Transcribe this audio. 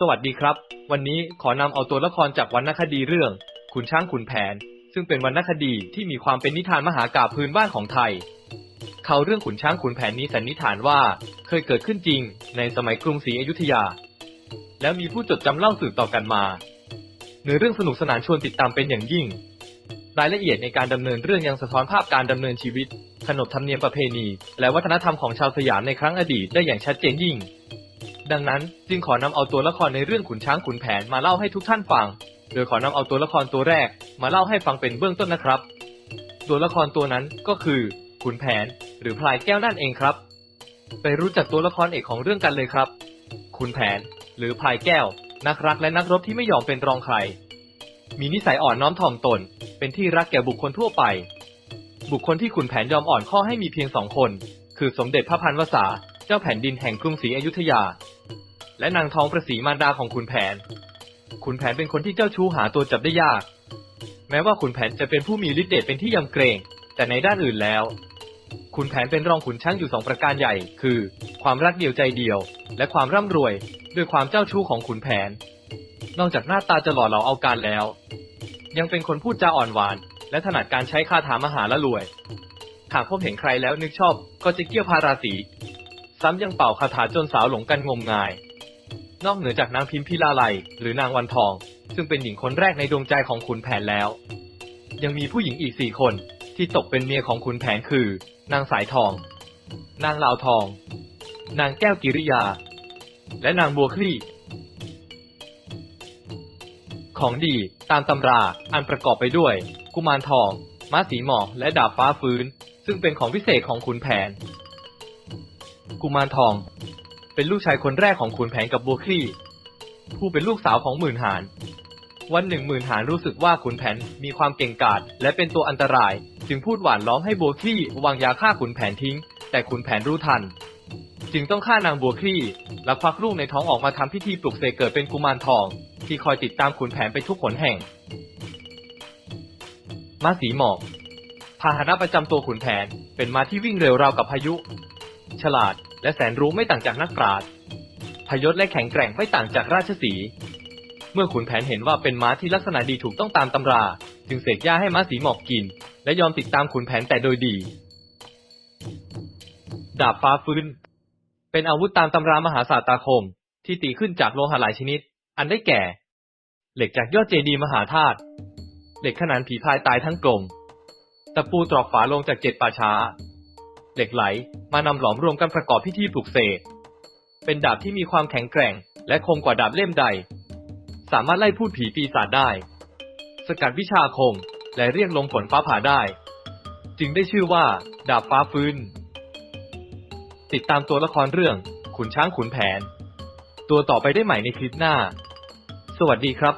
สวัสดีครับ วันนี้ขอนำเอาตัวละครจากวรรณคดีเรื่อง ขุนช้างขุนแผน ซึ่งเป็นวรรณคดีที่มีความเป็นนิทานมหากาพพื้นบ้านของไทย เขาเรื่องขุนช้างขุนแผนนี้สันนิษฐานว่าเคยเกิดขึ้นจริง ในสมัยกรุงศรีอยุธยา แล้วมีผู้จดจำเล่าสืบต่อกันมาเนื้อเรื่องสนุกสนานชวนติดตามเป็นอย่างยิ่ง รายละเอียดในการดำเนินเรื่องยังสะท้อนภาพการดำเนินชีวิต ขนบธรรมเนียมประเพณี และวัฒนธรรมของชาวสยามในครั้งอดีตได้อย่างชัดเจนยิ่ง ดังนั้นจึงขอนำเอาตัวละครในเรื่องขุนช้างขุนแผนมาเล่าให้ทุกท่านฟัง โดยขอนำเอาตัวละครตัวแรกมาเล่าให้ฟังเป็นเบื้องต้นนะครับ ตัวละครตัวนั้นก็คือ ขุนแผน หรือพลายแก้วนั่นเองครับ ไปรู้จักตัวละครเอกของเรื่องกันเลยครับ ขุนแผน หรือพลายแก้ว นักรักและนักรบที่ไม่ยอมเป็นรองใคร มีนิสัยอ่อนน้อมถ่อมตน เป็นที่รักแก่บุคคลทั่วไป บุคคลที่ขุนแผนยอมอ่อนข้อให้มีเพียงสองคน คือสมเด็จพระพันวษา เจ้าแผ่นดินแห่งกรุงศรีอยุธยา และนางทองประสีมารดาของขุนแผน ขุนแผนเป็นคนที่เจ้าชู้หาตัวจับได้ยาก แม้ว่าขุนแผนจะเป็นผู้มีฤทธิ์เดชเป็นที่ยำเกรง แต่ในด้านอื่นแล้ว ขุนแผนเป็นรองขุนช้างอยู่สองประการใหญ่ คือ ความรักเดียวใจเดียว และความร่ำรวย ด้วยความเจ้าชู้ของขุนแผน นอกจากหน้าตาจะหล่อเหลาเอาการแล้ว ยังเป็นคนพูดจาอ่อนหวาน และถนัดการใช้คาถามหาละรวยหากพบเห็นใครแล้วนึกชอบก็จะเกี่ยวพาราสี ซ้ำยังเป่าคาถาจนสาวหลงกันงมงาย นอกเหนือจากนางพิมพิลาไลหรือนางวันทอง ซึ่งเป็นหญิงคนแรกในดวงใจของขุนแผนแล้ว ยังมีผู้หญิงอีกสี่คนที่ตกเป็นเมียของขุนแผนคือ นางสายทอง นางลาวทอง นางแก้วกิริยา และนางบัวคลี่ของดีตามตำราอันประกอบไปด้วย กุมารทองม้าสีหมอกและดาบฟ้าฟื้น ซึ่งเป็นของพิเศษของขุนแผน กุมารทอง เป็นลูกชายคนแรกของขุนแผนกับบัวคลี่ ผู้เป็นลูกสาวของหมื่นหาน วันหนึ่งหมื่นหานรู้สึกว่าขุนแผนมีความเก่งกาจและเป็นตัวอันตราย จึงพูดหวานล้อมให้บัวคลี่วางยาฆ่าขุนแผนทิ้ง แต่ขุนแผนรู้ทัน จึงต้องฆ่านางบัวคลี่และควักลูกในท้องออกมาทำพิธีปลุกเสกเกิดเป็นกุมารทอง ที่คอยติดตามขุนแผนไปทุกหนแห่งม้าสีหมอกพาหนะประจำตัวขุนแผน เป็นม้าที่วิ่งเร็วราวกับพายุ ฉลาด และแสนรู้ไม่ต่างจากนักปราชญ์พยศและแข็งแกร่งไม่ต่างจากราชสีเมื่อขุนแผนเห็นว่าเป็นม้าที่ลักษณะดีถูกต้องตามตำรา จึงเสกหญ้าให้ม้าสีหมอกกิน และยอมติดตามขุนแผนแต่โดยดี ดาบฟ้าฟื้น เป็นอาวุธตามตำรามหาศาสตราคม ที่ตีขึ้นจากโลหะหลายชนิด อันได้แก่ เหล็กจากยอดเจดีมหาธาตุเหล็กขนานผีพายตายทั้งกลม ตะปูตรอกฝาลงจากเจ็ดป่าช้า เหล็กไหล มานำหลอมรวมกันประกอบพิธีปลุกเสก เป็นดาบที่มีความแข็งแกร่ง และคมกว่าดาบเล่มใด สามารถไล่พูดผีปีศาจได้ สกัดวิชาคม และเรียกลมฝนฟ้าผ่าได้ จึงได้ชื่อว่า ดาบฟ้าฟื้น ติดตามตัวละครเรื่อง ขุนช้างขุนแผน ตัวต่อไปได้ใหม่ในคลิปหน้า สวัสดีครับ